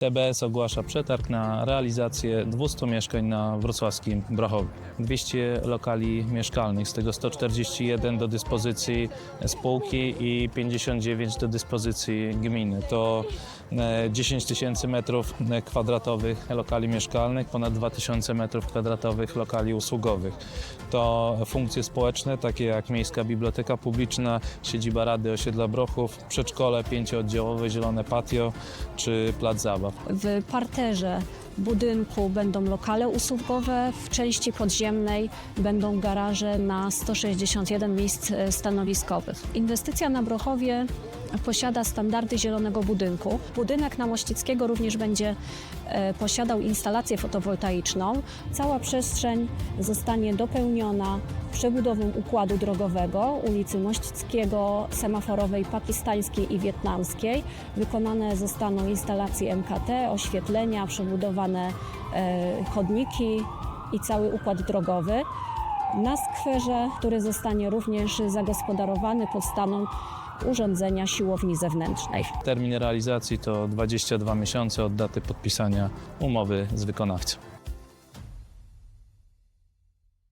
TBS ogłasza przetarg na realizację 200 mieszkań na wrocławskim Brachowie. 200 lokali mieszkalnych, z tego 141 do dyspozycji spółki i 59 do dyspozycji gminy. To e, 10 tysięcy metrów kwadratowych lokali mieszkalnych, ponad 2000 metrów kwadratowych lokali usługowych. To funkcje społeczne, takie jak Miejska Biblioteka Publiczna, siedziba Rady Osiedla Brochów, przedszkole pięciooddziałowe, zielone patio czy plac zabaw. W parterze budynku będą lokale usługowe, w części podziemnej będą garaże na 161 miejsc stanowiskowych. Inwestycja na Brochowie posiada standardy zielonego budynku. Budynek na Mościckiego również będzie e, posiadał instalację fotowoltaiczną. Cała przestrzeń zostanie dopełniona przebudową układu drogowego ulicy Mościckiego, semaforowej pakistańskiej i wietnamskiej. Wykonane zostaną instalacje MKT, oświetlenia, przebudowane e, chodniki i cały układ drogowy. Na skwerze, który zostanie również zagospodarowany, powstaną urządzenia siłowni zewnętrznej. Termin realizacji to 22 miesiące od daty podpisania umowy z wykonawcą.